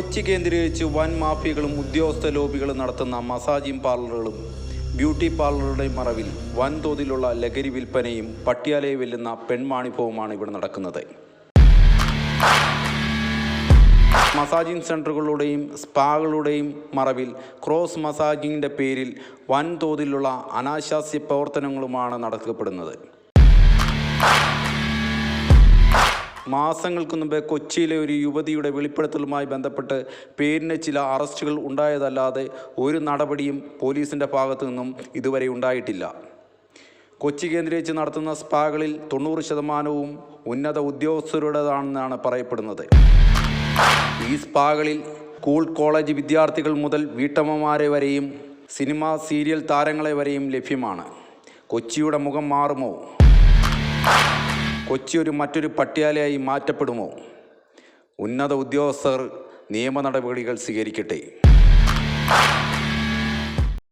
കൊച്ചി കേന്ദ്രീകരിച്ച് വൻ മാഫിയകളും ഉദ്യോഗസ്ഥ ലോബികളും നടത്തുന്ന മസാജിംഗ് പാർലറുകളും ബ്യൂട്ടി പാർലറുടെ മറവിൽ വൻതോതിലുള്ള ലഹരി വിൽപ്പനയും പട്ടിയാലയെ വെല്ലുന്ന പെൺമാണിഭവുമാണ് ഇവിടെ നടക്കുന്നത്. മസാജിംഗ് സെന്ററുകളുടെയും സ്പാകളുടെയും മറവിൽ ക്രോസ് മസാജിങ്ങിന്റെ പേരിൽ വൻതോതിലുള്ള അനാശാസ്യ പ്രവർത്തനങ്ങളുമാണ് നടത്തപ്പെടുന്നത്. മാസങ്ങൾക്ക് മുമ്പേ കൊച്ചിയിലെ ഒരു യുവതിയുടെ വെളിപ്പെടുത്തലുമായി ബന്ധപ്പെട്ട് പേരിന് ചില അറസ്റ്റുകൾ ഉണ്ടായതല്ലാതെ ഒരു നടപടിയും പോലീസിന്റെ ഭാഗത്തു നിന്നും ഇതുവരെ ഉണ്ടായിട്ടില്ല. കൊച്ചി കേന്ദ്രീകരിച്ച് നടത്തുന്ന സ്പാകളിൽ തൊണ്ണൂറ് ശതമാനവും ഉന്നത ഉദ്യോഗസ്ഥരുടേതാണെന്നാണ് പറയപ്പെടുന്നത്. ഈ സ്പാകളിൽ സ്കൂൾ കോളേജ് വിദ്യാർത്ഥികൾ മുതൽ വീട്ടമ്മമാരെ വരെയും സിനിമ സീരിയൽ താരങ്ങളെ വരെയും ലഭ്യമാണ്. കൊച്ചിയുടെ മുഖം മാറുമോ? കൊച്ചി ഒരു മറ്റൊരു പട്ടിയാലയായി മാറ്റപ്പെടുമോ? ഉന്നത ഉദ്യോഗസ്ഥർ നിയമ നടപടികൾ സ്വീകരിക്കട്ടെ.